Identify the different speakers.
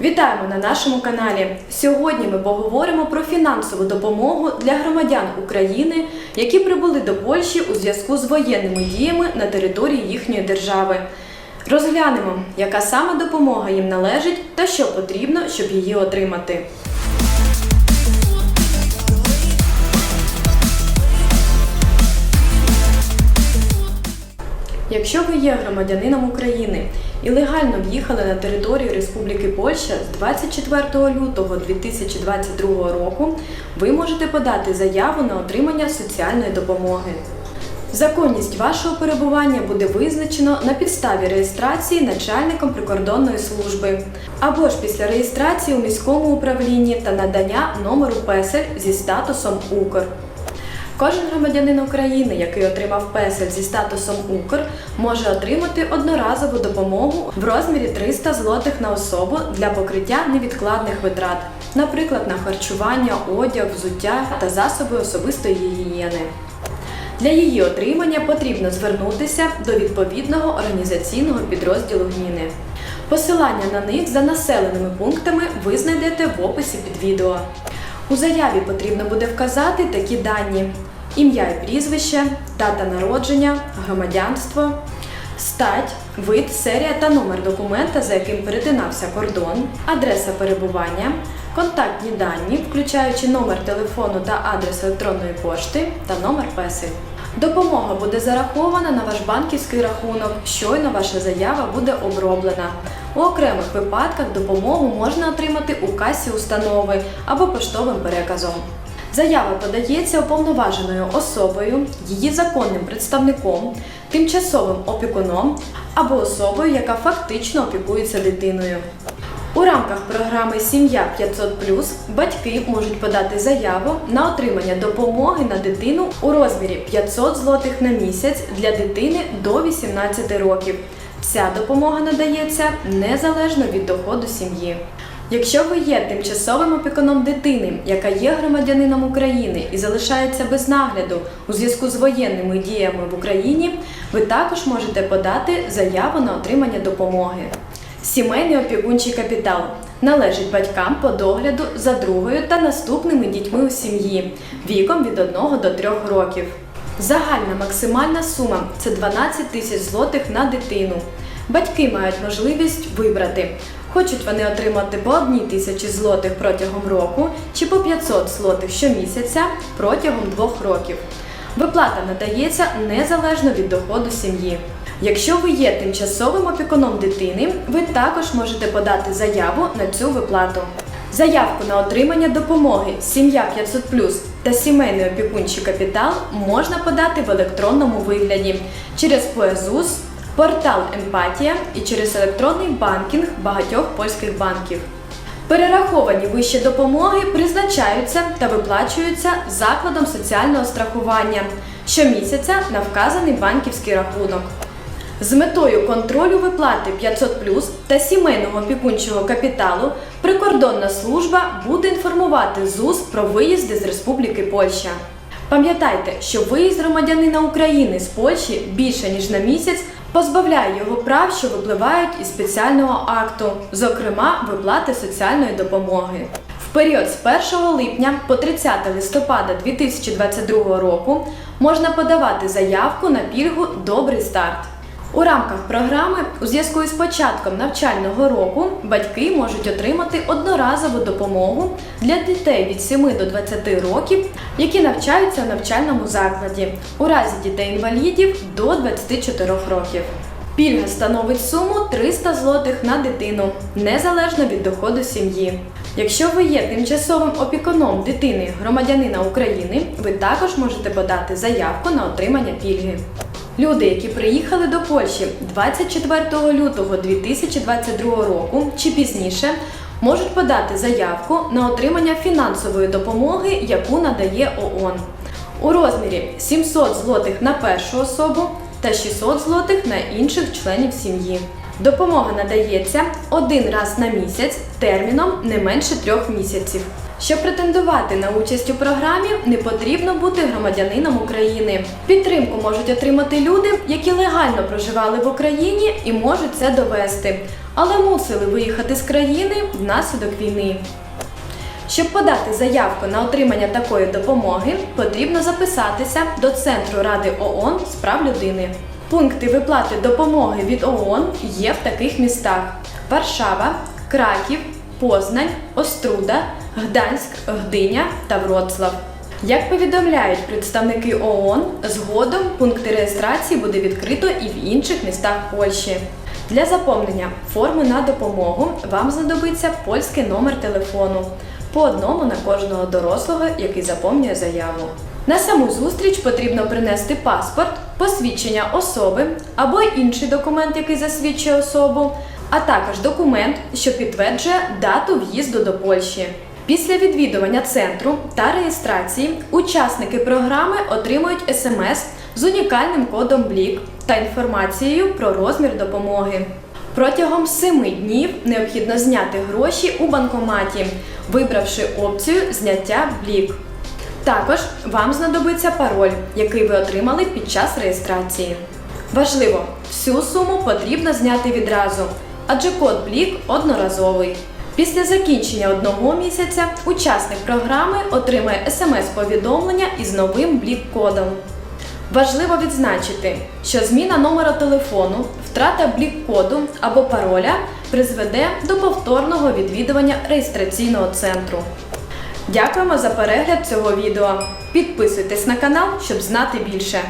Speaker 1: Вітаємо на нашому каналі. Сьогодні ми поговоримо про фінансову допомогу для громадян України, які прибули до Польщі у зв'язку з воєнними діями на території їхньої держави. Розглянемо, яка саме допомога їм належить та що потрібно, щоб її отримати. Якщо ви є громадянином України і легально в'їхали на територію Республіки Польща з 24 лютого 2022 року, ви можете подати заяву на отримання соціальної допомоги. Законність вашого перебування буде визначено на підставі реєстрації начальником прикордонної служби або ж після реєстрації у міському управлінні та надання номеру песель зі статусом Укр. Кожен громадянин України, який отримав песель зі статусом Укр, може отримати одноразову допомогу в розмірі 300 злотих на особу для покриття невідкладних витрат, наприклад, на харчування, одяг, взуття та засоби особистої гігієни. Для її отримання потрібно звернутися до відповідного організаційного підрозділу ГМІНи. Посилання на них за населеними пунктами ви знайдете в описі під відео. У заяві потрібно буде вказати такі дані: ім'я і прізвище, дата народження, громадянство, стать, вид, серія та номер документа, за яким перетинався кордон, адреса перебування, контактні дані, включаючи номер телефону та адрес електронної пошти та номер песель. Допомога буде зарахована на ваш банківський рахунок. Щойно ваша заява буде оброблена. У окремих випадках допомогу можна отримати у касі установи або поштовим переказом. Заява подається уповноваженою особою, її законним представником, тимчасовим опікуном або особою, яка фактично опікується дитиною. У рамках програми Сім'я 500 батьки можуть подати заяву на отримання допомоги на дитину у розмірі 500 злотих на місяць для дитини до 18 років. Ця допомога надається незалежно від доходу сім'ї. Якщо ви є тимчасовим опікуном дитини, яка є громадянином України і залишається без нагляду у зв'язку з воєнними діями в Україні, ви також можете подати заяву на отримання допомоги. Сімейний опікунчий капітал належить батькам по догляду за другою та наступними дітьми у сім'ї віком від 1 до 3 років. Загальна максимальна сума це 12 тисяч злотих на дитину. Батьки мають можливість вибрати, хочуть вони отримати по 1 тисячі злотих протягом року чи по 500 злотих щомісяця протягом двох років. Виплата надається незалежно від доходу сім'ї. Якщо ви є тимчасовим опікуном дитини, ви також можете подати заяву на цю виплату. Заявку на отримання допомоги Сім'я 500 та сімейний опікунчий капітал можна подати в електронному вигляді через ПОЕЗУС, портал Емпатія і через електронний банкінг багатьох польських банків. Перераховані вищі допомоги призначаються та виплачуються закладом соціального страхування щомісяця на вказаний банківський рахунок. З метою контролю виплати 500 та сімейного опікунчого капіталу прикордонна служба буде інформувати ЗУС про виїзди з Республіки Польща. Пам'ятайте, що виїзд громадянина України з Польщі більше ніж на місяць позбавляє його прав, що випливають із спеціального акту, зокрема виплати соціальної допомоги. В період з 1 липня по 30 листопада 2022 року можна подавати заявку на пільгу Добрий старт. У рамках програми у зв'язку із початком навчального року батьки можуть отримати одноразову допомогу для дітей від 7 до 20 років, які навчаються в навчальному закладі, у разі дітей-інвалідів до 24 років. Пільга становить суму 300 злотих на дитину, незалежно від доходу сім'ї. Якщо ви є тимчасовим опікуном дитини громадянина України, ви також можете подати заявку на отримання пільги. Люди, які приїхали до Польщі 24 лютого 2022 року чи пізніше, можуть подати заявку на отримання фінансової допомоги, яку надає ООН у розмірі 700 злотих на першу особу та 600 злотих на інших членів сім'ї. Допомога надається один раз на місяць терміном не менше трьох місяців. Щоб претендувати на участь у програмі, не потрібно бути громадянином України. Підтримку можуть отримати люди, які легально проживали в Україні і можуть це довести, але мусили виїхати з країни внаслідок війни. Щоб подати заявку на отримання такої допомоги, потрібно записатися до Центру Ради ООН з прав людини. Пункти виплати допомоги від ООН є в таких містах: Варшава, Краків, Познань, Оструда, Гданськ, Гдиня та Вроцлав. Як повідомляють представники ООН, згодом пункти реєстрації буде відкрито і в інших містах Польщі. Для заповнення форми на допомогу вам знадобиться польський номер телефону по одному на кожного дорослого, який заповнює заяву. На саму зустріч потрібно принести паспорт, посвідчення особи або інший документ, який засвідчує особу, а також документ, що підтверджує дату в'їзду до Польщі. Після відвідування центру та реєстрації учасники програми отримують смс з унікальним кодом БЛІК та інформацією про розмір допомоги. Протягом 7 днів необхідно зняти гроші у банкоматі, вибравши опцію зняття блік. Також вам знадобиться пароль, який ви отримали під час реєстрації. Важливо, всю суму потрібно зняти відразу, адже код блік одноразовий. Після закінчення одного місяця учасник програми отримає смс-повідомлення із новим блік-кодом. Важливо відзначити, що зміна номера телефону, втрата блік-коду або пароля призведе до повторного відвідування реєстраційного центру. Дякуємо за перегляд цього відео. Підписуйтесь на канал, щоб знати більше.